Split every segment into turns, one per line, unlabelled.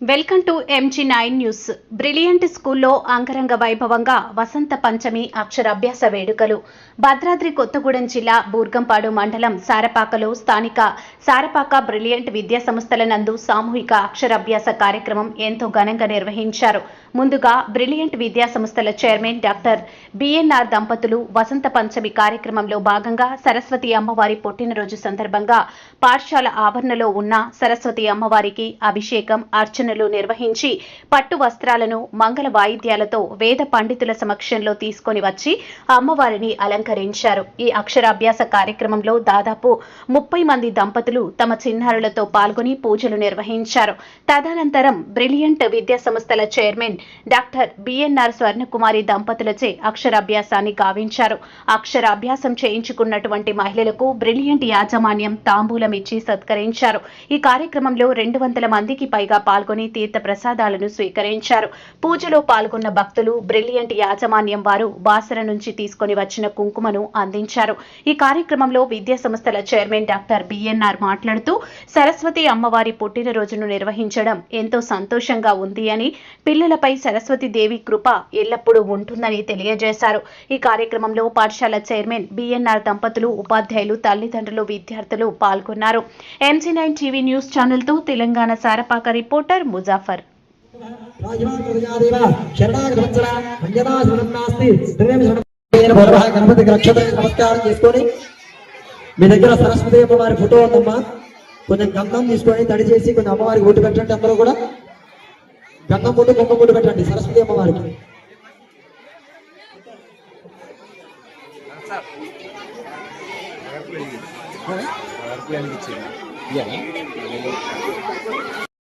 Welcome to MG nine news. Brilliant స్కూల్లో అంగరంగ వైభవంగా వసంత పంచమి అక్షరాభ్యాస వేడుకలు. భద్రాద్రి కొత్తగూడెం జిల్లా బూర్గంపాడు మండలం సారపాకలో స్థానిక సారపాక బ్రిలియంట్ విద్యా సంస్థల నందు సామూహిక అక్షరాభ్యాస కార్యక్రమం ఎంతో ఘనంగా నిర్వహించారు. ముందుగా బ్రిలియంట్ విద్యా సంస్థల చైర్మన్ డాక్టర్ బిఎన్ఆర్ దంపతులు వసంత పంచమి కార్యక్రమంలో భాగంగా సరస్వతి అమ్మవారి పుట్టినరోజు సందర్భంగా పాఠశాల ఆవరణలో ఉన్న సరస్వతి అమ్మవారికి అభిషేకం అర్చన అర్చనలు నిర్వహించి పట్టు వస్త్రాలను మంగళ వాయిద్యాలతో వేద పండితుల సమక్షంలో తీసుకొని వచ్చి అమ్మవారిని అలంకరించారు. ఈ అక్షరాభ్యాస కార్యక్రమంలో దాదాపు ముప్పై మంది దంపతులు తమ చిన్నారులతో పాల్గొని పూజలు నిర్వహించారు. తదనంతరం బ్రిలియంట్ విద్యా సంస్థల చైర్మన్ డాక్టర్ బిఎన్ఆర్ స్వర్ణకుమారి దంపతులచే అక్షరాభ్యాసాన్ని గావించారు. అక్షరాభ్యాసం చేయించుకున్నటువంటి మహిళలకు బ్రిలియంట్ యాజమాన్యం తాంబూలం ఇచ్చి సత్కరించారు. ఈ కార్యక్రమంలో రెండు వందల మందికి పైగా పాల్గొని తీర్థ ప్రసాదాలను స్వీకరించారు. పూజలో పాల్గొన్న భక్తులు బ్రిలియంట్ యాజమాన్యం వారు బాసర నుంచి తీసుకొని వచ్చిన కుంకుమను అందించారు. ఈ కార్యక్రమంలో విద్యా సంస్థల చైర్మన్ డాక్టర్ బిఎన్ఆర్ మాట్లాడుతూ సరస్వతి అమ్మవారి పుట్టినరోజును నిర్వహించడం ఎంతో సంతోషంగా ఉంది అని పిల్లలపై సరస్వతి దేవి కృప ఎల్లప్పుడూ ఉంటుందని తెలియజేశారు. ఈ కార్యక్రమంలో పాఠశాల చైర్మన్ బిఎన్ఆర్ దంపతులు ఉపాధ్యాయులు తల్లిదండ్రులు విద్యార్థులు పాల్గొన్నారు. ఎంసీ నైన్ టీవీ న్యూస్ ఛానల్తో తెలంగాణ సారపాక రిపోర్టర్ ముజాఫర్.
నమస్కారం చేసుకొని మీ దగ్గర సరస్వతి అమ్మవారి ఫోటో ఉందమ్మా. కొంచెం గంధం తీసుకొని తడి చేసి కొంచెం అమ్మవారికి ఓటు పెట్టండి అందరూ కూడా. గంధం ముందు కుంకుమ ముందు పెట్టండి సరస్వతి అమ్మవారికి.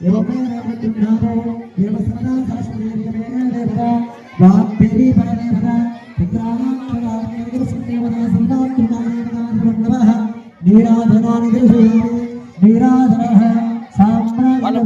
ఇవ్వబోతున్నారు దేవసమదా సరస్వదేవే దేవత వాగ్దేవి పరదేవత నీరాధనాన్ని తెలుసు నీరాధన వాళ్ళ